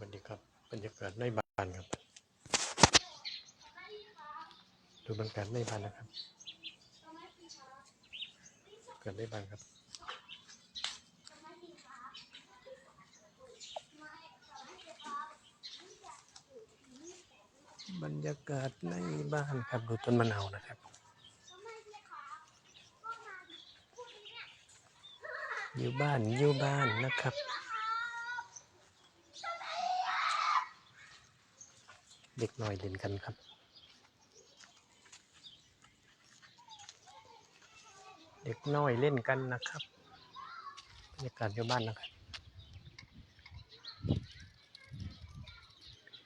วัสดีครับบรรยากาศในบ้านครับ ดูบรรยากาศในบ้านนะครับเกิดในบ้านครับบรรยากาศในบ้านครับดูต้นมะนาวนะครับอยู่บ้านอยู่บ้านนะครับ เด็กน้อยเล่นกันครับ เด็กน้อยเล่นกันนะครับบรรยากาศอยู่บ้านนะครับ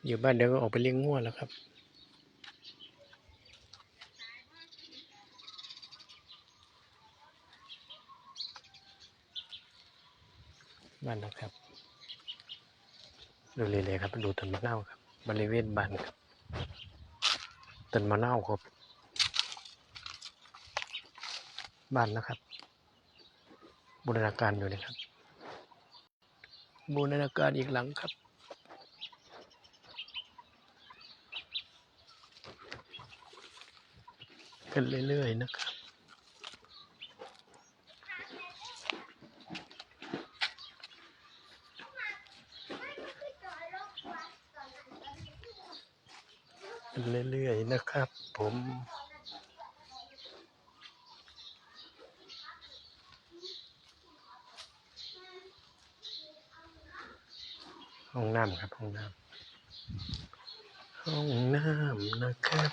อยู่บ้านเดี๋ยวก็ออกไปเลี้ยงงัวแล้วครับบ้านนะครับ ดูเลยๆครับ ดูต้นมะนาวครับ บริเวณบ้านครับต้นมะนาวครับบ้านนะครับ บูรณาการอยู่นะครับ บูรณาการอีกหลังครับ กันเรื่อยๆนะครับ เรื่อยๆนะครับ ผมห้องน้ำครับห้องน้ำห้องน้ำนะครับ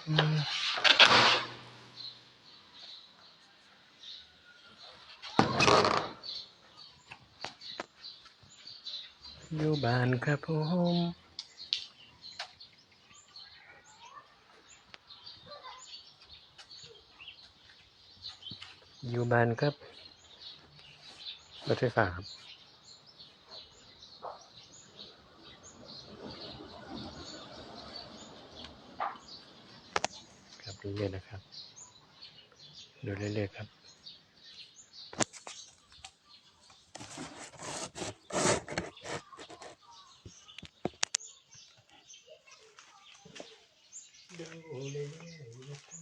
อยู่บ้านครับผม ยู่บ้านครับรถไฟฟ้าครับครับเรื่อยๆนะครับดูเรื่อยๆครับดูเรื่อยๆนะครับ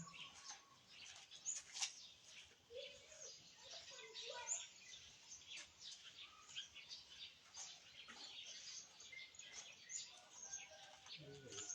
ครับผม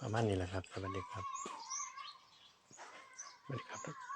ประมาณนี้แหละครับสวัสดีครับสวัสดีครับ